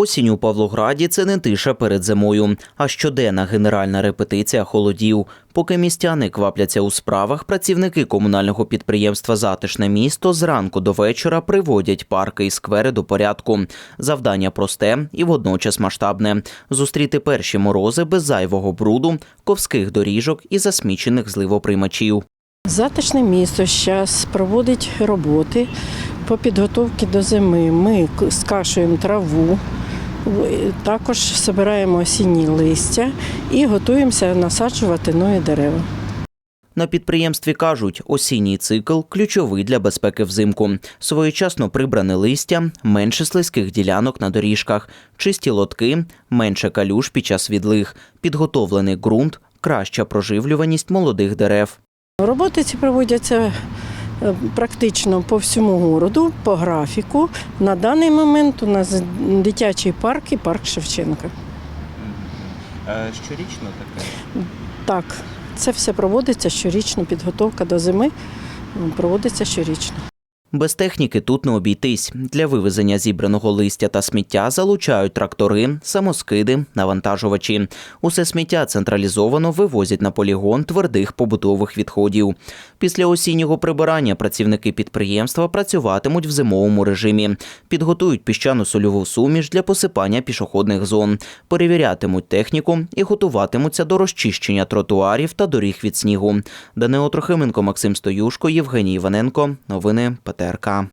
Осінь у Павлограді це не тиша перед зимою, а щоденна генеральна репетиція холодів. Поки містяни квапляться у справах, працівники комунального підприємства Затишне місто зранку до вечора приводять парки і сквери до порядку. Завдання просте і водночас масштабне зустріти перші морози без зайвого бруду, ковських доріжок і засмічених зливоприймачів. Затишне місто зараз проводить роботи по підготовці до зими. Ми скашуємо траву, також збираємо осінні листя і готуємося насаджувати нові дерева. На підприємстві кажуть, осінній цикл ключовий для безпеки взимку. Своєчасно прибране листя, менше слизьких ділянок на доріжках, чисті лотки, менше калюж під час відлиг, підготовлений ґрунт, краща проживлюваність молодих дерев. Роботи ці проводяться практично по всьому городу, по графіку. На даний момент у нас дитячий парк і парк Шевченка. Щорічно таке. Так, це все проводиться щорічно, підготовка до зими проводиться щорічно. Без техніки тут не обійтись. Для вивезення зібраного листя та сміття залучають трактори, самоскиди, навантажувачі. Усе сміття централізовано вивозять на полігон твердих побутових відходів. Після осіннього прибирання працівники підприємства працюватимуть в зимовому режимі, підготують піщану сольову суміш для посипання пішохідних зон, перевірятимуть техніку і готуватимуться до розчищення тротуарів та доріг від снігу. Данило Трохименко, Максим Стоюшко, Євгеній Іваненко. Новини ПТРК.